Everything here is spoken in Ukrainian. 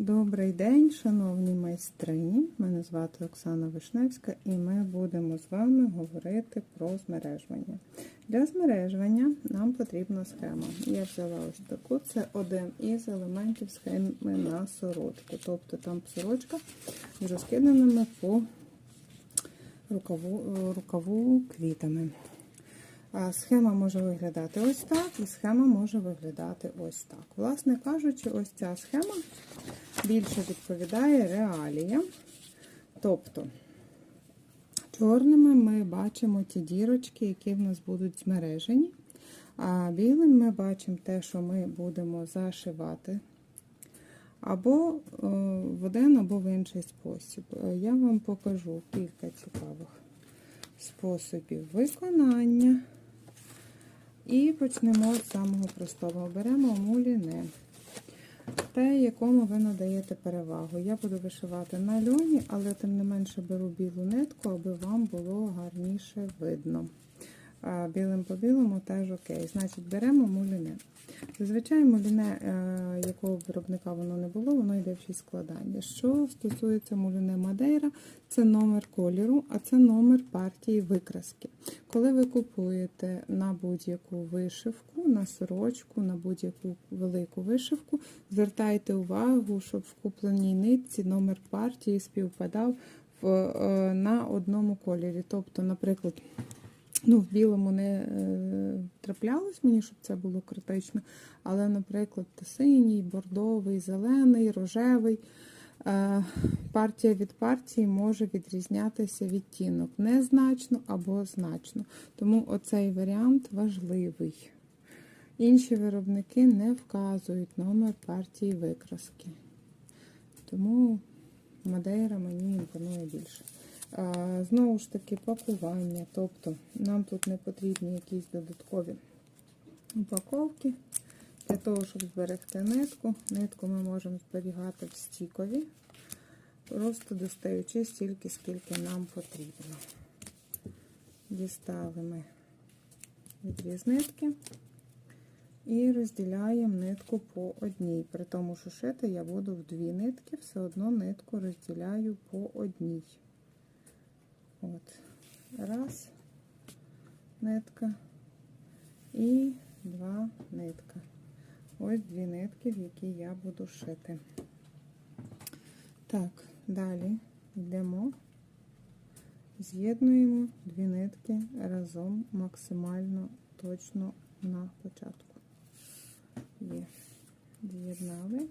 Добрий день, шановні майстрині. Мене звати Оксана Вишневська, і ми будемо з вами говорити про змережування. Для змережування нам потрібна схема. Я взяла ось таку, це один із елементів схеми на сорочку. Тобто там сорочка з розкиданими по рукаву, рукаву квітами. А Схема може виглядати ось так, і схема може виглядати ось так. Власне кажучи, ось ця схема більше відповідає реаліям. Тобто, чорними ми бачимо ті дірочки, які в нас будуть змережені, а білим ми бачимо те, що ми будемо зашивати. Або е, в один, або в інший спосіб. Е, Я вам покажу кілька цікавих способів виконання. І почнемо з самого простого. Беремо муліне, те, якому ви надаєте перевагу. Я буду вишивати на льоні, але тим не менше беру білу нитку, аби вам було гарніше видно. А Білим по білому теж окей. Значить, беремо муліне. Зазвичай муліне, е, якого виробника воно не було, воно йде в 6 складання. Що стосується муліне Мадейра, це номер кольору, а це номер партії викраски. Коли ви купуєте на будь-яку вишивку, на сорочку, на будь-яку велику вишивку, звертайте увагу, щоб в купленій нитці номер партії співпадав е, на одному кольорі. Тобто, наприклад, Ну, в білому не е, траплялось мені, щоб це було критично. Але, наприклад, синій, бордовий, зелений, рожевий. Е, партія від партії може відрізнятися відтінок незначно або значно. Тому оцей варіант важливий. Інші виробники не вказують номер партії викраски. Тому Мадейра мені імпонує більше. Знову ж таки, пакування. Тобто нам тут не потрібні якісь додаткові упаковки. Для того, щоб зберегти нитку. Нитку ми можемо зберігати в стікові, просто достаючи стільки, скільки нам потрібно. Дістали ми відріз нитки і розділяємо нитку по одній. При тому, що шити я буду в дві нитки, все одно нитку розділяю по одній. От, раз нитка і два нитка. Ось дві нитки, в які я буду шити. Так, далі йдемо, з'єднуємо дві нитки разом максимально точно на початку. Є. З'єднали.